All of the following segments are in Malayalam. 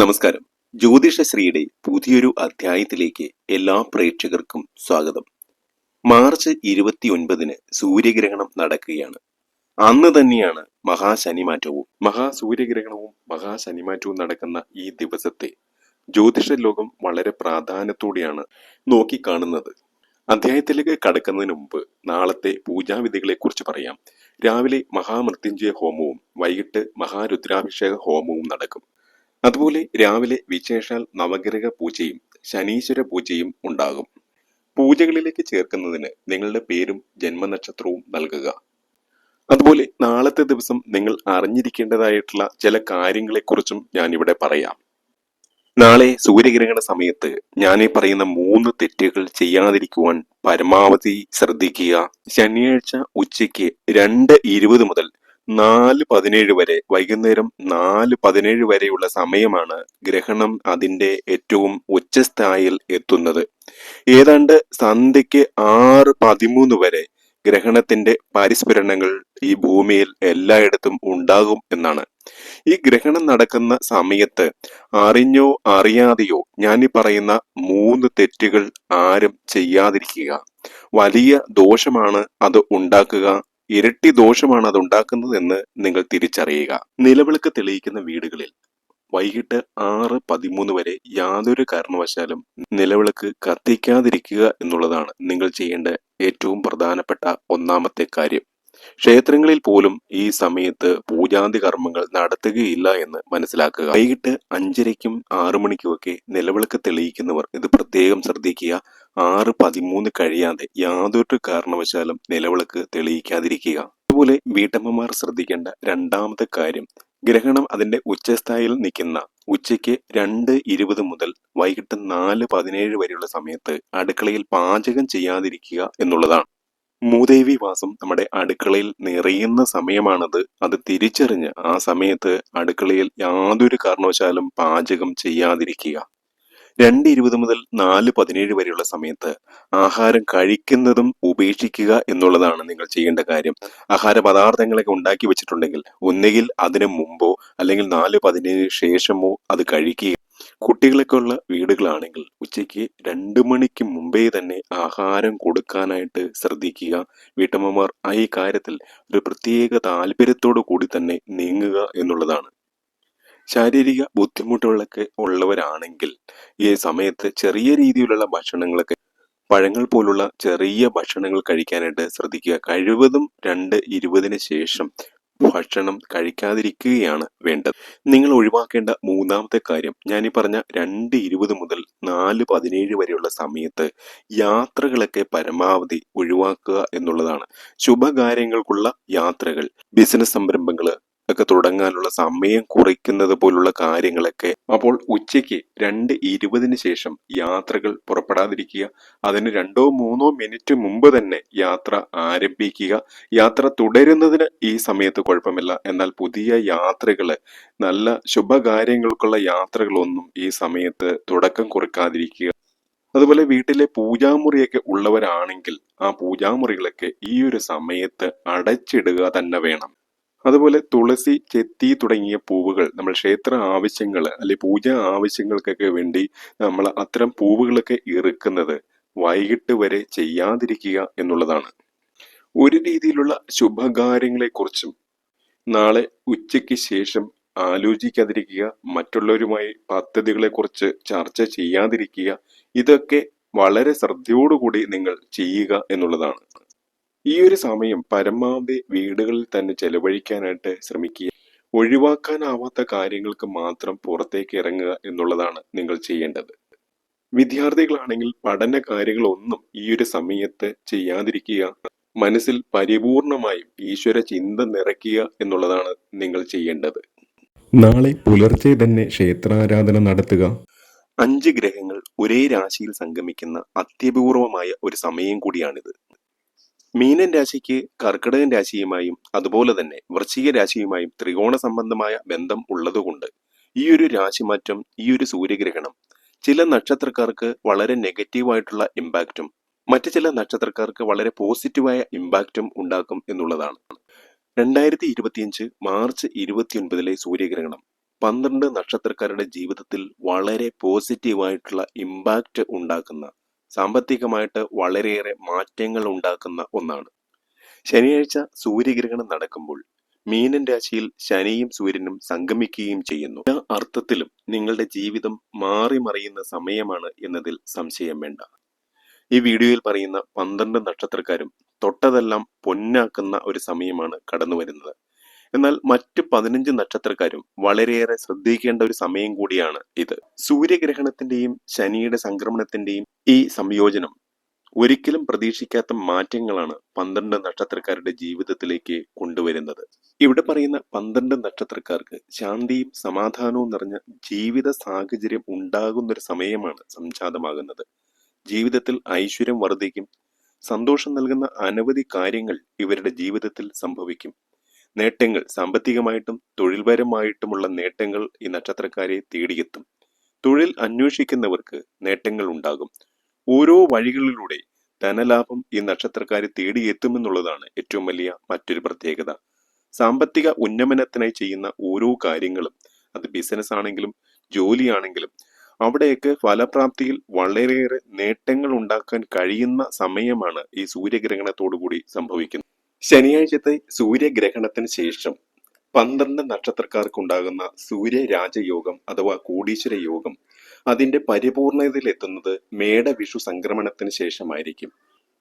നമസ്കാരം. ജ്യോതിഷശ്രീയുടെ പുതിയൊരു അധ്യായത്തിലേക്ക് എല്ലാ പ്രേക്ഷകർക്കും സ്വാഗതം. മാർച്ച് ഇരുപത്തിയൊൻപതിന് സൂര്യഗ്രഹണം നടക്കുകയാണ്. അന്ന് തന്നെയാണ് മഹാശനിമാറ്റവും മഹാസൂര്യഗ്രഹണവും മഹാശനിമാറ്റവും നടക്കുന്ന ഈ ദിവസത്തെ ജ്യോതിഷ ലോകം വളരെ പ്രാധാന്യത്തോടെയാണ് നോക്കിക്കാണുന്നത്. അധ്യായത്തിലേക്ക് കടക്കുന്നതിന് മുമ്പ് നാളത്തെ പൂജാവിധികളെ കുറിച്ച് പറയാം. രാവിലെ മഹാമൃത്യുഞ്ജയ ഹോമവും വൈകിട്ട് മഹാരുദ്രാഭിഷേക ഹോമവും നടക്കും. അതുപോലെ രാവിലെ വിശേഷാൽ നവഗ്രഹ പൂജയും ശനീശ്വര പൂജയും ഉണ്ടാകും. പൂജകളിലേക്ക് ചേർക്കുന്നതിന് നിങ്ങളുടെ പേരും ജന്മനക്ഷത്രവും നൽകുക. അതുപോലെ നാളത്തെ ദിവസം നിങ്ങൾ അറിഞ്ഞിരിക്കേണ്ടതായിട്ടുള്ള ചില കാര്യങ്ങളെക്കുറിച്ചും ഞാൻ ഇവിടെ പറയാം. നാളെ സൂര്യഗ്രഹണ സമയത്ത് ഞാൻ ഈ പറയുന്ന മൂന്ന് തെറ്റുകൾ ചെയ്യാതിരിക്കുവാൻ പരമാവധി ശ്രദ്ധിക്കുക. ശനിയാഴ്ച ഉച്ചയ്ക്ക് രണ്ട് ഇരുപത് മുതൽ നാല് പതിനേഴ് വരെ വൈകുന്നേരം നാല് പതിനേഴ് വരെയുള്ള സമയമാണ് ഗ്രഹണം അതിന്റെ ഏറ്റവും ഉച്ചസ്ഥായിൽ എത്തുന്നത്. ഏതാണ്ട് സന്ധ്യയ്ക്ക് ആറ് പതിമൂന്ന് വരെ ഗ്രഹണത്തിന്റെ പരിസ്ഫുരണങ്ങൾ ഈ ഭൂമിയിൽ എല്ലായിടത്തും ഉണ്ടാകും എന്നാണ്. ഈ ഗ്രഹണം നടക്കുന്ന സമയത്ത് അറിഞ്ഞോ അറിയാതെയോ ഞാൻ ഈ പറയുന്ന മൂന്ന് തെറ്റുകൾ ആരും ചെയ്യാതിരിക്കുക. വലിയ ദോഷമാണ് അത് ഉണ്ടാക്കുക ഇരട്ടി ദോഷമാണ് അത് ഉണ്ടാക്കുന്നത് എന്ന് നിങ്ങൾ തിരിച്ചറിയുക. നിലവിളക്ക് തെളിയിക്കുന്ന വീടുകളിൽ വൈകിട്ട് ആറ് പതിമൂന്ന് വരെ യാതൊരു കാരണവശാലും നിലവിളക്ക് കത്തിക്കാതിരിക്കുക എന്നുള്ളതാണ് നിങ്ങൾ ചെയ്യേണ്ട ഏറ്റവും പ്രധാനപ്പെട്ട ഒന്നാമത്തെ കാര്യം. ക്ഷേത്രങ്ങളിൽ പോലും ഈ സമയത്ത് പൂജാന്തി കർമ്മങ്ങൾ നടത്തുകയില്ല എന്ന് മനസ്സിലാക്കുക. വൈകിട്ട് അഞ്ചരയ്ക്കും ആറു മണിക്കുമൊക്കെ നിലവിളക്ക് തെളിയിക്കുന്നവർ ഇത് പ്രത്യേകം ശ്രദ്ധിക്കുക. ആറ് പതിമൂന്ന് കഴിയാതെ യാതൊരു കാരണവശാലും നിലവിളക്ക് തെളിയിക്കാതിരിക്കുക. അതുപോലെ വീട്ടമ്മമാർ ശ്രദ്ധിക്കേണ്ട രണ്ടാമത്തെ കാര്യം ഗ്രഹണം അതിന്റെ ഉച്ചസ്ഥായിൽ നിൽക്കുന്ന ഉച്ചയ്ക്ക് രണ്ട് ഇരുപത് മുതൽ വൈകിട്ട് നാല് പതിനേഴ് വരെയുള്ള സമയത്ത് അടുക്കളയിൽ പാചകം ചെയ്യാതിരിക്കുക എന്നുള്ളതാണ്. മൂദേവി വാസം നമ്മുടെ അടുക്കളയിൽ നിറയുന്ന സമയമാണത്. അത് തിരിച്ചറിഞ്ഞ് ആ സമയത്ത് അടുക്കളയിൽ യാതൊരു കാരണവശാലും പാചകം ചെയ്യാതിരിക്കുക. രണ്ട് ഇരുപത് മുതൽ നാല് പതിനേഴ് വരെയുള്ള സമയത്ത് ആഹാരം കഴിക്കുന്നതും ഉപേക്ഷിക്കുക എന്നുള്ളതാണ് നിങ്ങൾ ചെയ്യേണ്ട കാര്യം. ആഹാര പദാർത്ഥങ്ങളൊക്കെ ഉണ്ടാക്കി വെച്ചിട്ടുണ്ടെങ്കിൽ ഒന്നുകിൽ അതിനു മുമ്പോ അല്ലെങ്കിൽ നാല് പതിനേഴ് ശേഷമോ അത് കഴിക്കുക കുട്ടികളൊക്കെ ഉള്ള വീടുകളാണെങ്കിൽ ഉച്ചയ്ക്ക് രണ്ട് മണിക്ക് മുമ്പേ തന്നെ ആഹാരം കൊടുക്കാനായിട്ട് ശ്രദ്ധിക്കുക. വീട്ടമ്മമാർ ആ ഈ കാര്യത്തിൽ ഒരു പ്രത്യേക താല്പര്യത്തോടു കൂടി തന്നെ നീങ്ങുക എന്നുള്ളതാണ്. ശാരീരിക ബുദ്ധിമുട്ടുകളൊക്കെ ഉള്ളവരാണെങ്കിൽ ഈ സമയത്ത് ചെറിയ രീതിയിലുള്ള ഭക്ഷണങ്ങളൊക്കെ പഴങ്ങൾ പോലുള്ള ചെറിയ ഭക്ഷണങ്ങൾ കഴിക്കാനായിട്ട് ശ്രദ്ധിക്കുക. കഴിവതും രണ്ട് ഇരുപതിന് ശേഷം ഭക്ഷണം കഴിക്കാതിരിക്കുകയാണ് വേണ്ടത്. നിങ്ങൾ ഒഴിവാക്കേണ്ട മൂന്നാമത്തെ കാര്യം ഞാൻ ഈ പറഞ്ഞ രണ്ട് ഇരുപത് മുതൽ നാല് പതിനേഴ് വരെയുള്ള സമയത്ത് യാത്രകളൊക്കെ പരമാവധി ഒഴിവാക്കുക എന്നുള്ളതാണ്. ശുഭകാര്യങ്ങൾക്കുള്ള യാത്രകൾ ബിസിനസ് സംരംഭങ്ങൾ ഒക്കെ തുടങ്ങാനുള്ള സമയം കുറയ്ക്കുന്നത് പോലുള്ള കാര്യങ്ങളൊക്കെ അപ്പോൾ ഉച്ചയ്ക്ക് രണ്ട് ഇരുപതിന് ശേഷം യാത്രകൾ പുറപ്പെടാതിരിക്കുക. അതിന് രണ്ടോ മൂന്നോ മിനിറ്റ് മുമ്പ് തന്നെ യാത്ര ആരംഭിക്കുക. യാത്ര തുടരുന്നതിന് ഈ സമയത്ത് കുഴപ്പമില്ല. എന്നാൽ പുതിയ യാത്രകൾ നല്ല ശുഭകാര്യങ്ങൾക്കുള്ള യാത്രകളൊന്നും ഈ സമയത്ത് തുടക്കം കുറിക്കാതിരിക്കുക. അതുപോലെ വീട്ടിലെ പൂജാമുറിയൊക്കെ ഉള്ളവരാണെങ്കിൽ ആ പൂജാമുറികളൊക്കെ ഈ ഒരു സമയത്ത് അടച്ചിടുക തന്നെ വേണം. അതുപോലെ തുളസി ചെത്തി തുടങ്ങിയ പൂവുകൾ നമ്മൾ ക്ഷേത്ര ആവശ്യങ്ങൾ അല്ലെ പൂജ ആവശ്യങ്ങൾക്കൊക്കെ വേണ്ടി നമ്മൾ അത്തരം പൂവുകളൊക്കെ ഇറുക്കുന്നത് വൈകിട്ട് വരെ ചെയ്യാതിരിക്കുക എന്നുള്ളതാണ്. ഒരു രീതിയിലുള്ള ശുഭകാര്യങ്ങളെക്കുറിച്ചും നാളെ ഉച്ചയ്ക്ക് ശേഷം ആലോചിക്കാതിരിക്കുക മറ്റുള്ളവരുമായി പദ്ധതികളെക്കുറിച്ച് ചർച്ച ചെയ്യാതിരിക്കുക ഇതൊക്കെ വളരെ ശ്രദ്ധയോടുകൂടി നിങ്ങൾ ചെയ്യുക എന്നുള്ളതാണ്. ഈ ഒരു സമയം പരമാവധി വീടുകളിൽ തന്നെ ചെലവഴിക്കാനായിട്ട് ശ്രമിക്കുക. ഒഴിവാക്കാനാവാത്ത കാര്യങ്ങൾക്ക് മാത്രം പുറത്തേക്ക് ഇറങ്ങുക എന്നുള്ളതാണ് നിങ്ങൾ ചെയ്യേണ്ടത്. വിദ്യാർത്ഥികളാണെങ്കിൽ പഠന കാര്യങ്ങളൊന്നും ഈ ഒരു സമയത്ത് ചെയ്യാതിരിക്കുക. മനസ്സിൽ പരിപൂർണമായും ഈശ്വര ചിന്ത നിറയ്ക്കുക എന്നുള്ളതാണ് നിങ്ങൾ ചെയ്യേണ്ടത്. നാളെ പുലർച്ചെ തന്നെ ക്ഷേത്രാരാധന നടത്തുക. അഞ്ച് ഗ്രഹങ്ങൾ ഒരേ രാശിയിൽ സംഗമിക്കുന്ന അത്യപൂർവമായ ഒരു സമയം കൂടിയാണിത്. മീനൻ രാശിക്ക് കർക്കിടകൻ രാശിയുമായും അതുപോലെ തന്നെ വൃശ്ചിക രാശിയുമായും ത്രികോണ സംബന്ധമായ ബന്ധം ഉള്ളതുകൊണ്ട് ഈ ഒരു രാശിമാറ്റം ഈ ഒരു സൂര്യഗ്രഹണം ചില നക്ഷത്രക്കാർക്ക് വളരെ നെഗറ്റീവായിട്ടുള്ള ഇമ്പാക്റ്റും മറ്റു ചില നക്ഷത്രക്കാർക്ക് വളരെ പോസിറ്റീവായ ഇമ്പാക്റ്റും ഉണ്ടാക്കും എന്നുള്ളതാണ്. രണ്ടായിരത്തി ഇരുപത്തിയഞ്ച് മാർച്ച് ഇരുപത്തിയൊൻപതിലെ സൂര്യഗ്രഹണം പന്ത്രണ്ട് നക്ഷത്രക്കാരുടെ ജീവിതത്തിൽ വളരെ പോസിറ്റീവായിട്ടുള്ള ഇമ്പാക്റ്റ് ഉണ്ടാക്കുന്ന സാമ്പത്തികമായിട്ട് വളരെയേറെ മാറ്റങ്ങൾ ഉണ്ടാക്കുന്ന ഒന്നാണ്. ശനിയാഴ്ച സൂര്യഗ്രഹണം നടക്കുമ്പോൾ മീനൻ രാശിയിൽ ശനിയും സൂര്യനും സംഗമിക്കുകയും ചെയ്യുന്നു. എല്ലാ അർത്ഥത്തിലും നിങ്ങളുടെ ജീവിതം മാറി മറിയുന്ന സമയമാണ് എന്നതിൽ സംശയം വേണ്ട. ഈ വീഡിയോയിൽ പറയുന്ന പന്ത്രണ്ട് നക്ഷത്രക്കാരും തൊട്ടതെല്ലാം പൊന്നാക്കുന്ന ഒരു സമയമാണ് കടന്നു വരുന്നത് എന്നാൽ മറ്റ് പതിനഞ്ച് നക്ഷത്രക്കാരും വളരെയേറെ ശ്രദ്ധിക്കേണ്ട ഒരു സമയം കൂടിയാണ് ഇത്. സൂര്യഗ്രഹണത്തിന്റെയും ശനിയുടെ സംക്രമണത്തിന്റെയും ഈ സംയോജനം ഒരിക്കലും പ്രതീക്ഷിക്കാത്ത മാറ്റങ്ങളാണ് പന്ത്രണ്ട് നക്ഷത്രക്കാരുടെ ജീവിതത്തിലേക്ക് കൊണ്ടുവരുന്നത്. ഇവിടെ പറയുന്ന പന്ത്രണ്ട് നക്ഷത്രക്കാർക്ക് ശാന്തിയും സമാധാനവും നിറഞ്ഞ ജീവിത സാഹചര്യം ഉണ്ടാകുന്നൊരു സമയമാണ് സംജാതമാകുന്നത്. ജീവിതത്തിൽ ഐശ്വര്യം വർദ്ധിക്കും. സന്തോഷം നൽകുന്ന അനവധി കാര്യങ്ങൾ ഇവരുടെ ജീവിതത്തിൽ സംഭവിക്കും. നേട്ടങ്ങൾ സാമ്പത്തികമായിട്ടും തൊഴിൽപരമായിട്ടുമുള്ള നേട്ടങ്ങൾ ഈ നക്ഷത്രക്കാരെ തേടിയെത്തും. തൊഴിൽ അന്വേഷിക്കുന്നവർക്ക് നേട്ടങ്ങൾ ഉണ്ടാകും. ഓരോ വഴികളിലൂടെ ധനലാഭം ഈ നക്ഷത്രക്കാരെ തേടിയെത്തുമെന്നുള്ളതാണ് ഏറ്റവും വലിയ മറ്റൊരു പ്രത്യേകത. സാമ്പത്തിക ഉന്നമനത്തിനായി ചെയ്യുന്ന ഓരോ കാര്യങ്ങളും അത് ബിസിനസ് ആണെങ്കിലും ജോലിയാണെങ്കിലും അവിടെയൊക്കെ ഫലപ്രാപ്തിയിൽ വളരെയേറെ നേട്ടങ്ങൾ ഉണ്ടാക്കാൻ കഴിയുന്ന സമയമാണ് ഈ സൂര്യഗ്രഹണത്തോടു കൂടി സംഭവിക്കുന്നത്. ശനിയാഴ്ചത്തെ സൂര്യഗ്രഹണത്തിന് ശേഷം പന്ത്രണ്ട് നക്ഷത്രക്കാർക്കുണ്ടാകുന്ന സൂര്യരാജയോഗം അഥവാ കോടീശ്വര യോഗം അതിന്റെ പരിപൂർണതയിലെത്തുന്നത് മേടവിഷു സംക്രമണത്തിന് ശേഷമായിരിക്കും.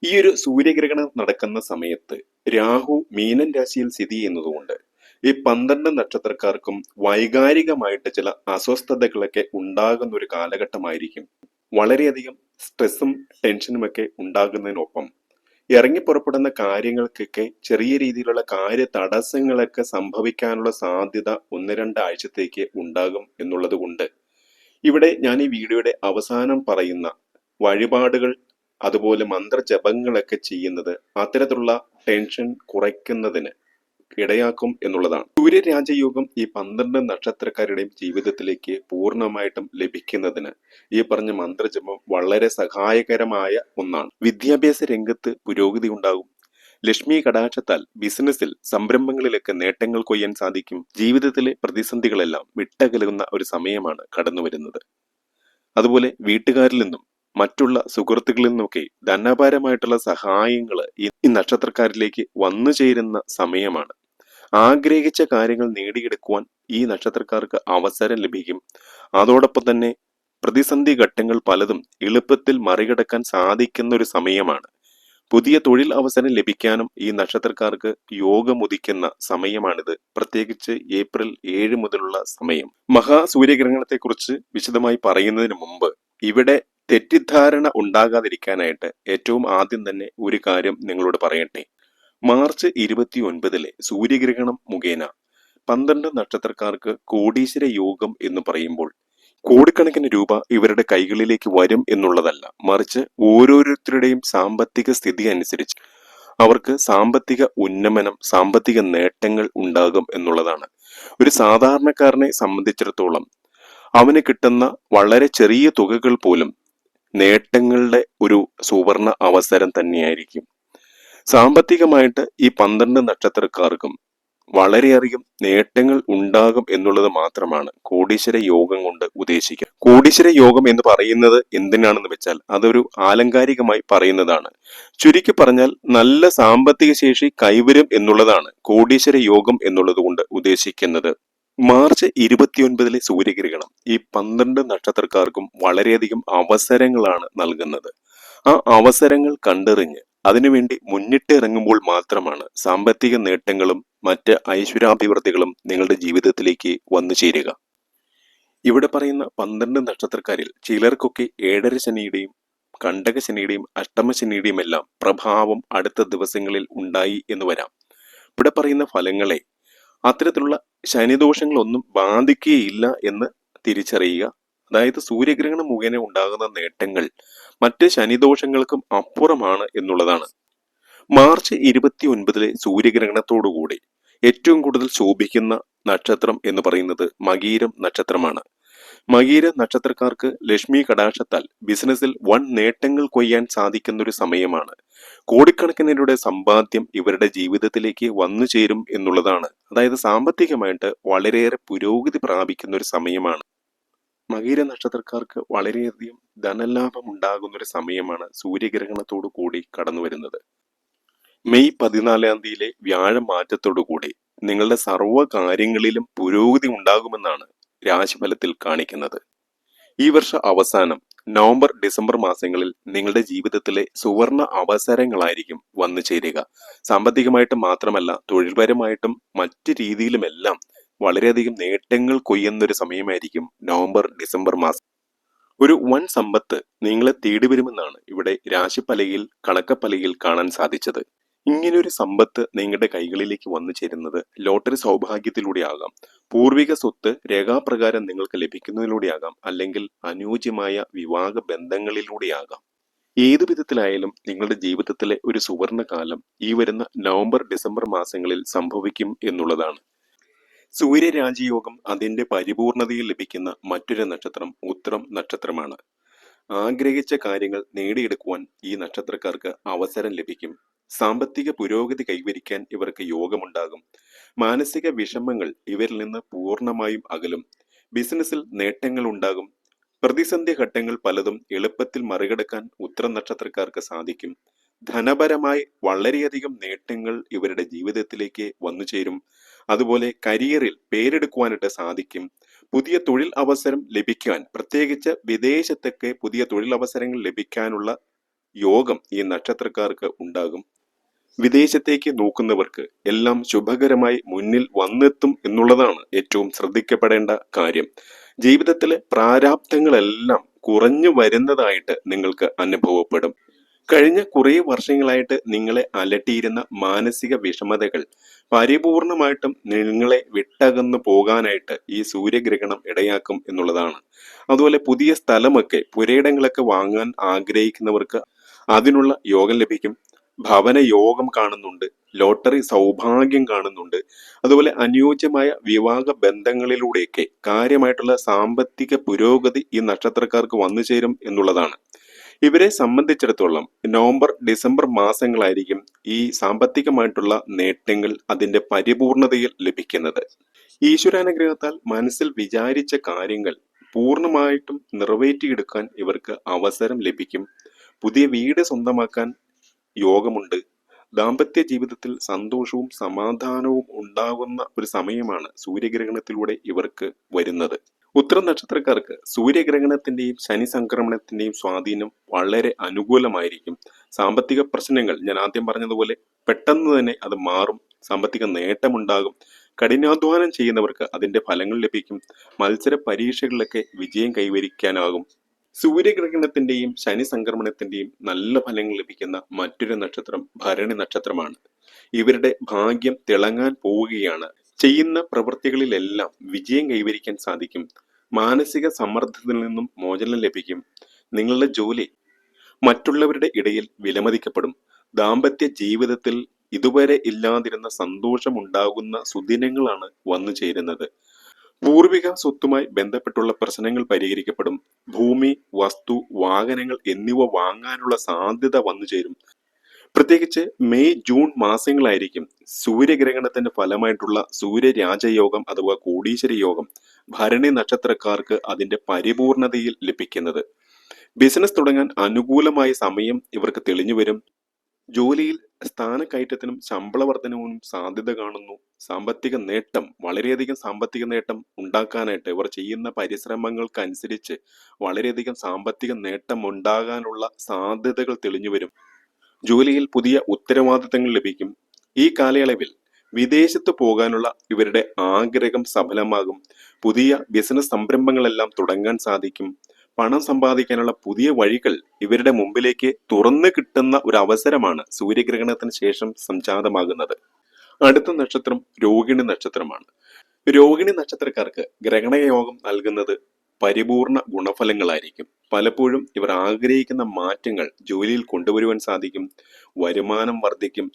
ഈ ഒരു സൂര്യഗ്രഹണം നടക്കുന്ന സമയത്ത് രാഹു മീനൻ രാശിയിൽ സ്ഥിതി ചെയ്യുന്നതുകൊണ്ട് ഈ പന്ത്രണ്ട് നക്ഷത്രക്കാർക്കും വൈകാരികമായിട്ട് ചില അസ്വസ്ഥതകളൊക്കെ ഉണ്ടാകുന്ന ഒരു കാലഘട്ടമായിരിക്കും. വളരെയധികം സ്ട്രെസ്സും ടെൻഷനുമൊക്കെ ഉണ്ടാകുന്നതിനൊപ്പം ഇറങ്ങി പുറപ്പെടുന്ന കാര്യങ്ങൾക്കൊക്കെ ചെറിയ രീതിയിലുള്ള കാര്യ തടസ്സങ്ങളൊക്കെ സംഭവിക്കാനുള്ള സാധ്യത ഒന്ന് രണ്ടാഴ്ചത്തേക്ക് ഉണ്ടാകും എന്നുള്ളത് കൊണ്ട് ഇവിടെ ഞാൻ ഈ വീഡിയോയുടെ അവസാനം പറയുന്ന വഴിപാടുകൾ അതുപോലെ മന്ത്രജപങ്ങളൊക്കെ ചെയ്യുന്നത് അത്തരത്തിലുള്ള ടെൻഷൻ കുറയ്ക്കുന്നതിന് ഇടയാക്കും എന്നുള്ളതാണ്. സൂര്യരാജയോഗം ഈ പന്ത്രണ്ട് നക്ഷത്രക്കാരുടെയും ജീവിതത്തിലേക്ക് പൂർണമായിട്ടും ലഭിക്കുന്നതിന് ഈ പറഞ്ഞ മന്ത്രജപം വളരെ സഹായകരമായ ഒന്നാണ്. വിദ്യാഭ്യാസ രംഗത്ത് പുരോഗതി ഉണ്ടാകും. ലക്ഷ്മി കടാക്ഷത്താൽ ബിസിനസ്സിൽ സംരംഭങ്ങളിലൊക്കെ നേട്ടങ്ങൾ കൊയ്യാൻ സാധിക്കും. ജീവിതത്തിലെ പ്രതിസന്ധികളെല്ലാം വിട്ടകലുന്ന ഒരു സമയമാണ് കടന്നു വരുന്നത് അതുപോലെ വീട്ടുകാരിൽ നിന്നും മറ്റുള്ള സുഹൃത്തുക്കളിൽ നിന്നൊക്കെ ധനപരമായിട്ടുള്ള സഹായങ്ങൾ ഈ നക്ഷത്രക്കാരിലേക്ക് വന്നു ചേരുന്ന സമയമാണ്. ആഗ്രഹിച്ച കാര്യങ്ങൾ നേടിയെടുക്കുവാൻ ഈ നക്ഷത്രക്കാർക്ക് അവസരം ലഭിക്കും. അതോടൊപ്പം തന്നെ പ്രതിസന്ധി ഘട്ടങ്ങൾ പലതും എളുപ്പത്തിൽ മറികടക്കാൻ സാധിക്കുന്ന ഒരു സമയമാണ്. പുതിയ തൊഴിൽ അവസരം ലഭിക്കാനും ഈ നക്ഷത്രക്കാർക്ക് യോഗമുദിക്കുന്ന സമയമാണിത്. പ്രത്യേകിച്ച് ഏപ്രിൽ ഏഴ് മുതലുള്ള സമയം. മഹാസൂര്യഗ്രഹണത്തെക്കുറിച്ച് വിശദമായി പറയുന്നതിന് മുമ്പ് ഇവിടെ തെറ്റിദ്ധാരണ ഉണ്ടാകാതിരിക്കാനായിട്ട് ഏറ്റവും ആദ്യം തന്നെ ഒരു കാര്യം നിങ്ങളോട് പറയട്ടെ. മാർച്ച് ഇരുപത്തി ഒൻപതിലെ സൂര്യഗ്രഹണം മുഖേന പന്ത്രണ്ട് നക്ഷത്രക്കാർക്ക് കോടീശ്വര യോഗം എന്ന് പറയുമ്പോൾ കോടിക്കണക്കിന് രൂപ ഇവരുടെ കൈകളിലേക്ക് വരും എന്നുള്ളതല്ല. മറിച്ച് ഓരോരുത്തരുടെയും സാമ്പത്തിക സ്ഥിതി അനുസരിച്ച് അവർക്ക് സാമ്പത്തിക ഉന്നമനം സാമ്പത്തിക നേട്ടങ്ങൾ ഉണ്ടാകും എന്നുള്ളതാണ്. ഒരു സാധാരണക്കാരനെ സംബന്ധിച്ചിടത്തോളം അവന് കിട്ടുന്ന വളരെ ചെറിയ തുകകൾ പോലും നേട്ടങ്ങളുടെ ഒരു സുവർണ അവസരം തന്നെയായിരിക്കും. സാമ്പത്തികമായിട്ട് ഈ പന്ത്രണ്ട് നക്ഷത്രക്കാർക്കും വളരെയധികം നേട്ടങ്ങൾ ഉണ്ടാകും എന്നുള്ളത് മാത്രമാണ് കോടീശ്വര യോഗം കൊണ്ട് ഉദ്ദേശിക്കുക. കോടീശ്വര യോഗം എന്ന് പറയുന്നത് എന്തിനാണെന്ന് വെച്ചാൽ അതൊരു ആലങ്കാരികമായി പറയുന്നതാണ്. ചുരുക്കി പറഞ്ഞാൽ നല്ല സാമ്പത്തിക ശേഷി കൈവരും എന്നുള്ളതാണ് കോടീശ്വര യോഗം എന്നുള്ളത് കൊണ്ട് ഉദ്ദേശിക്കുന്നത്. മാർച്ച് ഇരുപത്തിയൊൻപതിലെ സൂര്യഗ്രഹണം ഈ പന്ത്രണ്ട് നക്ഷത്രക്കാർക്കും വളരെയധികം അവസരങ്ങളാണ് നൽകുന്നത്. ആ അവസരങ്ങൾ കണ്ടെറിഞ്ഞ് അതിനുവേണ്ടി മുന്നിട്ടിറങ്ങുമ്പോൾ മാത്രമാണ് സാമ്പത്തിക നേട്ടങ്ങളും മറ്റ് ഐശ്വര്യാഭിവൃദ്ധികളും നിങ്ങളുടെ ജീവിതത്തിലേക്ക് വന്നു ചേരുക. ഇവിടെ പറയുന്ന പന്ത്രണ്ട് നക്ഷത്രക്കാരിൽ ചിലർക്കൊക്കെ ഏഴര ശനിയുടെയും കണ്ടക ശനിയുടെയും അഷ്ടമ ശനിയുടെയും എല്ലാം പ്രഭാവം അടുത്ത ദിവസങ്ങളിൽ ഉണ്ടായി എന്ന് വരാം. ഇവിടെ പറയുന്ന ഫലങ്ങളെ അത്തരത്തിലുള്ള ശനിദോഷങ്ങളൊന്നും ബാധിക്കുകയില്ല എന്ന് തിരിച്ചറിയുക. അതായത് സൂര്യഗ്രഹണം മുഖേന ഉണ്ടാകുന്ന നേട്ടങ്ങൾ മറ്റ് ശനിദോഷങ്ങൾക്കും അപ്പുറമാണ് എന്നുള്ളതാണ്. മാർച്ച് ഇരുപത്തി ഒൻപതിലെ സൂര്യഗ്രഹണത്തോടുകൂടി ഏറ്റവും കൂടുതൽ ശോഭിക്കുന്ന നക്ഷത്രം എന്ന് പറയുന്നത് മകീരം നക്ഷത്രമാണ്. മകീര നക്ഷത്രക്കാർക്ക് ലക്ഷ്മി കടാക്ഷത്താൽ ബിസിനസ്സിൽ വൺ നേട്ടങ്ങൾ കൊയ്യാൻ സാധിക്കുന്ന ഒരു സമയമാണ്. കോടിക്കണക്കിനരുടെ സമ്പാദ്യം ഇവരുടെ ജീവിതത്തിലേക്ക് വന്നു ചേരും എന്നുള്ളതാണ്. അതായത് സാമ്പത്തികമായിട്ട് വളരെയേറെ പുരോഗതി പ്രാപിക്കുന്ന ഒരു സമയമാണ്. മകീര നക്ഷത്രക്കാർക്ക് വളരെയധികം ധനലാഭം ഉണ്ടാകുന്ന ഒരു സമയമാണ് സൂര്യഗ്രഹണത്തോടു കൂടി കടന്നു വരുന്നത്. മെയ് പതിനാലാം തീയതിയിലെ വ്യാഴ മാറ്റത്തോടു കൂടി നിങ്ങളുടെ സർവ കാര്യങ്ങളിലും പുരോഗതി ഉണ്ടാകുമെന്നാണ് രാശിഫലത്തിൽ കാണിക്കുന്നത്. ഈ വർഷ അവസാനം നവംബർ ഡിസംബർ മാസങ്ങളിൽ നിങ്ങളുടെ ജീവിതത്തിലെ സുവർണ അവസരങ്ങളായിരിക്കും വന്നു ചേരുക. സാമ്പത്തികമായിട്ട് മാത്രമല്ല തൊഴിൽപരമായിട്ടും മറ്റു രീതിയിലുമെല്ലാം വളരെയധികം നേട്ടങ്ങൾ കൊയ്യുന്ന ഒരു സമയമായിരിക്കും നവംബർ ഡിസംബർ മാസം. ഒരു വൻ സമ്പത്ത് നിങ്ങളെ തേടി വരുമെന്നാണ് ഇവിടെ രാശിപ്പലകയിൽ കണക്കപ്പലകയിൽ കാണാൻ സാധിച്ചത്. ഇങ്ങനൊരു സമ്പത്ത് നിങ്ങളുടെ കൈകളിലേക്ക് വന്നു ചേരുന്നത് ലോട്ടറി സൗഭാഗ്യത്തിലൂടെയാകാം പൂർവിക സ്വത്ത് രേഖാപ്രകാരം നിങ്ങൾക്ക് ലഭിക്കുന്നതിലൂടെയാകാം അല്ലെങ്കിൽ അനുയോജ്യമായ വിവാഹ ബന്ധങ്ങളിലൂടെയാകാം ഏതു വിധത്തിലായാലും നിങ്ങളുടെ ജീവിതത്തിലെ ഒരു സുവർണകാലം ഈ വരുന്ന നവംബർ ഡിസംബർ മാസങ്ങളിൽ സംഭവിക്കും എന്നുള്ളതാണ്. സൂര്യരാജയോഗം അതിന്റെ പരിപൂർണതയിൽ ലഭിക്കുന്ന മറ്റൊരു നക്ഷത്രം ഉത്തരം നക്ഷത്രമാണ്. ആഗ്രഹിച്ച കാര്യങ്ങൾ നേടിയെടുക്കുവാൻ ഈ നക്ഷത്രക്കാർക്ക് അവസരം ലഭിക്കും. സാമ്പത്തിക പുരോഗതി കൈവരിക്കാൻ ഇവർക്ക് യോഗമുണ്ടാകും. മാനസിക വിഷമങ്ങൾ ഇവരിൽ നിന്ന് പൂർണമായും അകലും. ബിസിനസ്സിൽ നേട്ടങ്ങൾ ഉണ്ടാകും. പ്രതിസന്ധി ഘട്ടങ്ങൾ പലതും എളുപ്പത്തിൽ മറികടക്കാൻ ഉത്തര നക്ഷത്രക്കാർക്ക് സാധിക്കും. ധനപരമായി വളരെയധികം നേട്ടങ്ങൾ ഇവരുടെ ജീവിതത്തിലേക്ക് വന്നു ചേരും അതുപോലെ കരിയറിൽ പേരെടുക്കുവാനായിട്ട് സാധിക്കും. പുതിയ തൊഴിൽ അവസരം ലഭിക്കാൻ പ്രത്യേകിച്ച് വിദേശത്തൊക്കെ പുതിയ തൊഴിൽ അവസരങ്ങൾ ലഭിക്കാനുള്ള യോഗം ഈ നക്ഷത്രക്കാർക്ക് ഉണ്ടാകും. വിദേശത്തേക്ക് നോക്കുന്നവർക്ക് എല്ലാം ശുഭകരമായി മുന്നിൽ വന്നെത്തും എന്നുള്ളതാണ് ഏറ്റവും ശ്രദ്ധിക്കപ്പെടേണ്ട കാര്യം. ജീവിതത്തിലെ പ്രാരാബ്ദങ്ങളെല്ലാം കുറഞ്ഞു വരുന്നതായിട്ട് നിങ്ങൾക്ക് അനുഭവപ്പെടും. കഴിഞ്ഞ കുറേ വർഷങ്ങളായിട്ട് നിങ്ങളെ അലട്ടിയിരുന്ന മാനസിക വിഷമതകൾ പരിപൂർണമായിട്ടും നിങ്ങളെ വിട്ടകന്നു പോകാനായിട്ട് ഈ സൂര്യഗ്രഹണം ഇടയാക്കും എന്നുള്ളതാണ്. അതുപോലെ പുതിയ സ്ഥലമൊക്കെ പുരയിടങ്ങളൊക്കെ വാങ്ങാൻ ആഗ്രഹിക്കുന്നവർക്ക് അതിനുള്ള യോഗം ലഭിക്കും. ഭവന യോഗം കാണുന്നുണ്ട്. ലോട്ടറി സൗഭാഗ്യം കാണുന്നുണ്ട്. അതുപോലെ അനുയോജ്യമായ വിവാഹ ബന്ധങ്ങളിലൂടെയൊക്കെ കാര്യമായിട്ടുള്ള സാമ്പത്തിക പുരോഗതി ഈ നക്ഷത്രക്കാർക്ക് വന്നു ചേരും എന്നുള്ളതാണ്. ഇവരെ സംബന്ധിച്ചിടത്തോളം നവംബർ ഡിസംബർ മാസങ്ങളായിരിക്കും ഈ സാമ്പത്തികമായിട്ടുള്ള നേട്ടങ്ങൾ അതിന്റെ പരിപൂർണതയിൽ ലഭിക്കുന്നത്. ഈശ്വരാനുഗ്രഹത്താൽ മനസ്സിൽ വിചാരിച്ച കാര്യങ്ങൾ പൂർണമായിട്ടും നിറവേറ്റിയെടുക്കാൻ ഇവർക്ക് അവസരം ലഭിക്കും. പുതിയ വീട് സ്വന്തമാക്കാൻ യോഗമുണ്ട്. ദാമ്പത്യ ജീവിതത്തിൽ സന്തോഷവും സമാധാനവും ഉണ്ടാകുന്ന ഒരു സമയമാണ് സൂര്യഗ്രഹണത്തിലൂടെ ഇവർക്ക് വരുന്നത്. ഉത്തര നക്ഷത്രക്കാർക്ക് സൂര്യഗ്രഹണത്തിന്റെയും ശനി സംക്രമണത്തിന്റെയും സ്വാധീനം വളരെ അനുകൂലമായിരിക്കും. സാമ്പത്തിക പ്രശ്നങ്ങൾ ഞാൻ ആദ്യം പറഞ്ഞതുപോലെ പെട്ടെന്ന് തന്നെ അത് മാറും. സാമ്പത്തിക നേട്ടമുണ്ടാകും. കഠിനാധ്വാനം ചെയ്യുന്നവർക്ക് അതിന്റെ ഫലങ്ങൾ ലഭിക്കും. മത്സര പരീക്ഷകളിലൊക്കെ വിജയം കൈവരിക്കാനാകും. സൂര്യഗ്രഹണത്തിന്റെയും ശനി സംക്രമണത്തിന്റെയും നല്ല ഫലങ്ങൾ ലഭിക്കുന്ന മറ്റൊരു നക്ഷത്രം ഭരണി നക്ഷത്രമാണ്. ഇവരുടെ ഭാഗ്യം തിളങ്ങാൻ പോവുകയാണ്. ചെയ്യുന്ന പ്രവൃത്തികളിലെല്ലാം വിജയം കൈവരിക്കാൻ സാധിക്കും. മാനസിക സമ്മർദ്ദത്തിൽ നിന്നും മോചനം ലഭിക്കും. നിങ്ങളുടെ ജോലി മറ്റുള്ളവരുടെ ഇടയിൽ വിലമതിക്കപ്പെടും. ദാമ്പത്യ ജീവിതത്തിൽ ഇതുവരെ ഇല്ലാതിരുന്ന സന്തോഷമുണ്ടാകുന്ന സുദിനങ്ങളാണ് വന്നു ചേരുന്നത്. പൂർവിക സ്വത്തുമായി ബന്ധപ്പെട്ടുള്ള പ്രശ്നങ്ങൾ പരിഹരിക്കപ്പെടും. ഭൂമി വസ്തു വാഹനങ്ങൾ എന്നിവ വാങ്ങാനുള്ള സാധ്യത വന്നു ചേരും. പ്രത്യേകിച്ച് മെയ് ജൂൺ മാസങ്ങളായിരിക്കും സൂര്യഗ്രഹണത്തിന്റെ ഫലമായിട്ടുള്ള സൂര്യരാജയോഗം അഥവാ കോടീശ്വര യോഗം ഭരണി നക്ഷത്രക്കാർക്ക് അതിന്റെ പരിപൂർണതയിൽ ലഭിക്കുന്നത്. ബിസിനസ് തുടങ്ങാൻ അനുകൂലമായ സമയം ഇവർക്ക് തെളിഞ്ഞു വരും ജോലിയിൽ സ്ഥാനക്കയറ്റത്തിനും ശമ്പള വർധനവും സാധ്യത കാണുന്നു. സാമ്പത്തിക നേട്ടം വളരെയധികം സാമ്പത്തിക നേട്ടം ഉണ്ടാക്കാനായിട്ട് ഇവർ ചെയ്യുന്ന പരിശ്രമങ്ങൾക്കനുസരിച്ച് വളരെയധികം സാമ്പത്തിക നേട്ടം ഉണ്ടാകാനുള്ള സാധ്യതകൾ തെളിഞ്ഞു വരും ജോലിയിൽ പുതിയ ഉത്തരവാദിത്തങ്ങൾ ലഭിക്കും. ഈ കാലയളവിൽ വിദേശത്ത് പോകാനുള്ള ഇവരുടെ ആഗ്രഹം സഫലമാകും. പുതിയ ബിസിനസ് സംരംഭങ്ങളെല്ലാം തുടങ്ങാൻ സാധിക്കും. പണം സമ്പാദിക്കാനുള്ള പുതിയ വഴികൾ ഇവരുടെ മുമ്പിലേക്ക് തുറന്നു കിട്ടുന്ന ഒരു അവസരമാണ് സൂര്യഗ്രഹണത്തിന് ശേഷം സംജാതമാകുന്നത്. അടുത്ത നക്ഷത്രം രോഹിണി നക്ഷത്രമാണ്. രോഹിണി നക്ഷത്രക്കാർക്ക് ഗ്രഹണയോഗം നൽകുന്നത് പരിപൂർണ ഗുണഫലങ്ങളായിരിക്കും. പലപ്പോഴും ഇവർ ആഗ്രഹിക്കുന്ന മാറ്റങ്ങൾ ജോലിയിൽ കൊണ്ടുവരുവാൻ സാധിക്കും വരുമാനം വർദ്ധിക്കും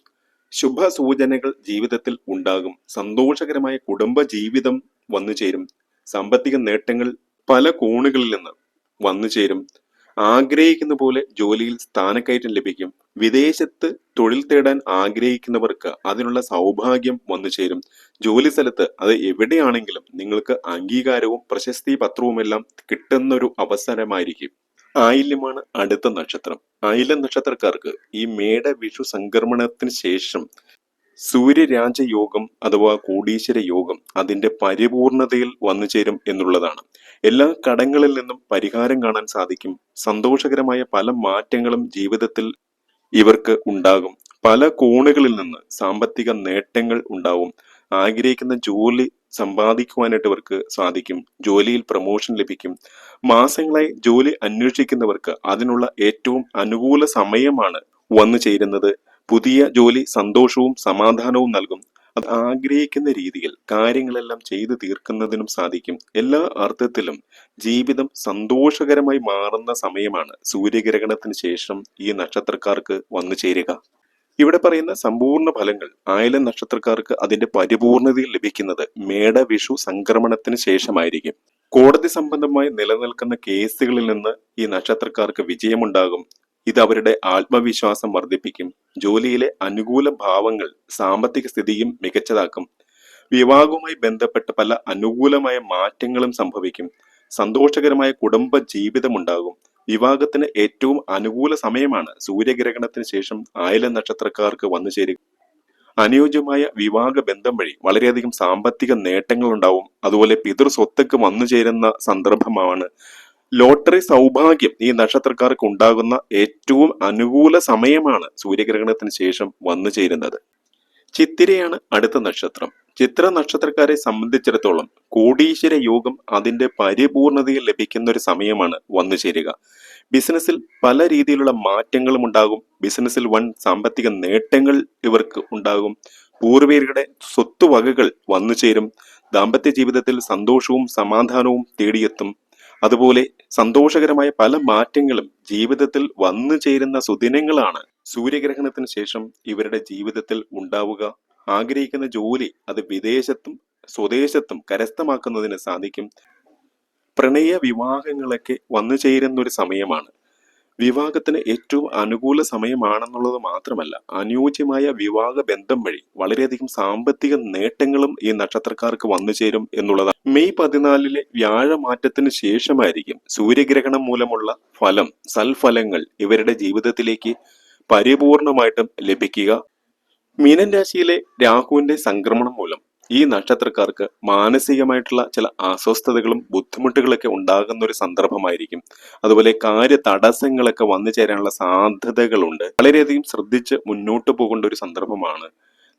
ശുഭ സൂചനകൾ ജീവിതത്തിൽ ഉണ്ടാകും സന്തോഷകരമായ കുടുംബ ജീവിതം വന്നു ചേരും സാമ്പത്തിക നേട്ടങ്ങൾ പല കോണുകളിൽ നിന്ന് വന്നു ചേരും. ആഗ്രഹിക്കുന്ന പോലെ ജോലിയിൽ സ്ഥാനക്കയറ്റം ലഭിക്കും. വിദേശത്ത് തൊഴിൽ തേടാൻ ആഗ്രഹിക്കുന്നവർക്ക് അതിനുള്ള സൗഭാഗ്യം വന്നു ചേരും. ജോലി സ്ഥലത്ത് അത് എവിടെയാണെങ്കിലും നിങ്ങൾക്ക് അംഗീകാരവും പ്രശസ്തി പത്രവുമെല്ലാം കിട്ടുന്ന ഒരു അവസരമായിരിക്കും. ആയില്യമാണ് അടുത്ത നക്ഷത്രം. ആയില്യം നക്ഷത്രക്കാർക്ക് ഈ മേട വിഷു സംക്രമണത്തിന് ശേഷം സൂര്യരാജ യോഗം അഥവാ കോടീശ്വര യോഗം അതിന്റെ പരിപൂർണതയിൽ വന്നു ചേരും എന്നുള്ളതാണ്. എല്ലാ കടങ്ങളിൽ നിന്നും പരിഹാരം കാണാൻ സാധിക്കും. സന്തോഷകരമായ പല മാറ്റങ്ങളും ജീവിതത്തിൽ ഇവർക്ക് ഉണ്ടാകും. പല കോണുകളിൽ നിന്ന് സാമ്പത്തിക നേട്ടങ്ങൾ ഉണ്ടാവും. ആഗ്രഹിക്കുന്ന ജോലി സമ്പാദിക്കുവാനായിട്ട് ഇവർക്ക് സാധിക്കും. ജോലിയിൽ പ്രമോഷൻ ലഭിക്കും. മാസങ്ങളായി ജോലി അന്വേഷിക്കുന്നവർക്ക് അതിനുള്ള ഏറ്റവും അനുകൂല സമയമാണ് വന്നു ചേരുന്നത്. പുതിയ ജോലി സന്തോഷവും സമാധാനവും നൽകും. അത് ആഗ്രഹിക്കുന്ന രീതിയിൽ കാര്യങ്ങളെല്ലാം ചെയ്തു തീർക്കുന്നതിനും സാധിക്കും. എല്ലാ അർത്ഥത്തിലും ജീവിതം സന്തോഷകരമായി മാറുന്ന സമയമാണ് സൂര്യഗ്രഹണത്തിന് ശേഷം ഈ നക്ഷത്രക്കാർക്ക് വന്നു ചേരുക. ഇവിടെ പറയുന്ന സമ്പൂർണ ഫലങ്ങൾ ആയില നക്ഷത്രക്കാർക്ക് അതിന്റെ പരിപൂർണതയിൽ ലഭിക്കുന്നത് മേട വിഷു സംക്രമണത്തിന് ശേഷമായിരിക്കും. കോടതി സംബന്ധമായി നിലനിൽക്കുന്ന കേസുകളിൽ നിന്ന് ഈ നക്ഷത്രക്കാർക്ക് വിജയമുണ്ടാകും. ഇത് അവരുടെ ആത്മവിശ്വാസം വർദ്ധിപ്പിക്കും. ജോലിയിലെ അനുകൂല ഭാവങ്ങൾ സാമ്പത്തിക സ്ഥിതിയും മികച്ചതാക്കും. വിവാഹവുമായി ബന്ധപ്പെട്ട പല അനുകൂലമായ മാറ്റങ്ങളും സംഭവിക്കും. സന്തോഷകരമായ കുടുംബ ജീവിതമുണ്ടാകും വിവാഹത്തിന് ഏറ്റവും അനുകൂല സമയമാണ് സൂര്യഗ്രഹണത്തിന് ശേഷം ആയില നക്ഷത്രക്കാർക്ക് വന്നു ചേരുക. അനുയോജ്യമായ വിവാഹ ബന്ധം വഴി വളരെയധികം സാമ്പത്തിക നേട്ടങ്ങൾ ഉണ്ടാവും അതുപോലെ പിതൃ സ്വത്തൊക്കെ വന്നു ചേരുന്ന സന്ദർഭമാണ്. ലോട്ടറി സൗഭാഗ്യം ഈ നക്ഷത്രക്കാർക്ക് ഉണ്ടാകുന്ന ഏറ്റവും അനുകൂല സമയമാണ് സൂര്യഗ്രഹണത്തിന് ശേഷം വന്നു ചേരുന്നത്. ചിത്തിരയാണ് അടുത്ത നക്ഷത്രം. ചിത്ര നക്ഷത്രക്കാരെ സംബന്ധിച്ചിടത്തോളം കോടീശ്വര യോഗം അതിന്റെ പരിപൂർണതയിൽ ലഭിക്കുന്ന ഒരു സമയമാണ് വന്നു ചേരുക. ബിസിനസ്സിൽ പല രീതിയിലുള്ള മാറ്റങ്ങളും ഉണ്ടാകും. ബിസിനസ്സിൽ വൻ സാമ്പത്തിക നേട്ടങ്ങൾ ഇവർക്ക് ഉണ്ടാകും. പൂർവീകരുടെ സ്വത്തുവകകൾ വന്നു ചേരും. ദാമ്പത്യ ജീവിതത്തിൽ സന്തോഷവും സമാധാനവും തേടിയെത്തും. അതുപോലെ സന്തോഷകരമായ പല മാറ്റങ്ങളും ജീവിതത്തിൽ വന്നു ചേരുന്ന സുദിനങ്ങളാണ് സൂര്യഗ്രഹണത്തിന് ശേഷം ഇവരുടെ ജീവിതത്തിൽ ഉണ്ടാവുക. ആഗ്രഹിക്കുന്ന ജോലി അത് വിദേശത്തും സ്വദേശത്തും കരസ്ഥമാക്കുന്നതിന് സാധിക്കും. പ്രണയ വിവാഹങ്ങളൊക്കെ വന്നു ചേരുന്ന ഒരു സമയമാണ്. വിവാഹത്തിന് ഏറ്റവും അനുകൂല സമയമാണെന്നുള്ളത് മാത്രമല്ല അനുയോജ്യമായ വിവാഹ ബന്ധം വഴി വളരെയധികം സാമ്പത്തിക നേട്ടങ്ങളും ഈ നക്ഷത്രക്കാർക്ക് വന്നു ചേരും എന്നുള്ളതാണ്. മെയ് പതിനാലിലെ വ്യാഴമാറ്റത്തിന് ശേഷമായിരിക്കും സൂര്യഗ്രഹണം മൂലമുള്ള ഫലം സൽഫലങ്ങൾ ഇവരുടെ ജീവിതത്തിലേക്ക് പരിപൂർണമായിട്ടും ലഭിക്കുക. മീനൻ രാശിയിലെ രാഹുവിന്റെ സംക്രമണം മൂലം ഈ നക്ഷത്രക്കാർക്ക് മാനസികമായിട്ടുള്ള ചില അസ്വസ്ഥതകളും ബുദ്ധിമുട്ടുകളൊക്കെ ഉണ്ടാകുന്ന ഒരു സന്ദർഭമായിരിക്കും. അതുപോലെ കാര്യ തടസ്സങ്ങളൊക്കെ വന്നു ചേരാനുള്ള സാധ്യതകളുണ്ട്. വളരെയധികം ശ്രദ്ധിച്ച് മുന്നോട്ട് പോകേണ്ട ഒരു സന്ദർഭമാണ്.